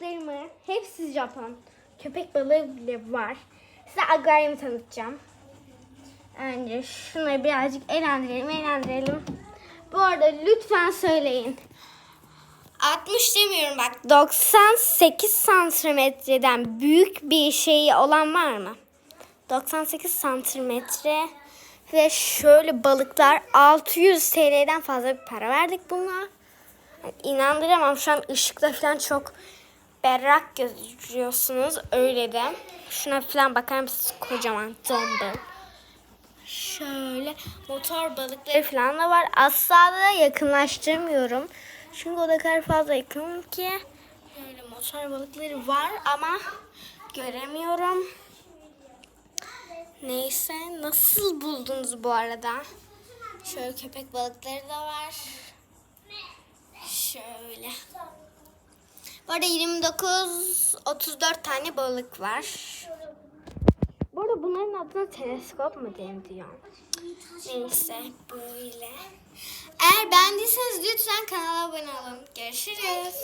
balıklarımı hepsi Japon. Köpek balığı bile var. Size akvaryumu tanıtacağım. Önce şunları birazcık eğlendirelim, eğlendirelim. Bu arada lütfen söyleyin. 60 demiyorum bak. 98 santimetreden büyük bir şeyi olan var mı? 98 santimetre ve şöyle balıklar 600 TL'den fazla bir para verdik buna. İnandıramam şu an ışıkla falan çok berrak gözüküyorsunuz öyle de. Şuna falan bakar mısınız kocaman dumbbell. Şöyle motor balıkları falan da var. Asla da yakınlaştırmıyorum. Çünkü o da kadar fazla yakın ki. Böyle motor balıkları var ama göremiyorum. Neyse nasıl buldunuz bu arada? Şöyle köpek balıkları da var. Şöyle. Bu arada 29 34 tane balık var. Bu arada bunların adına teleskop mu deniliyor? Neyse böyle. Eğer beğendiyseniz lütfen kanala abone olun. Görüşürüz.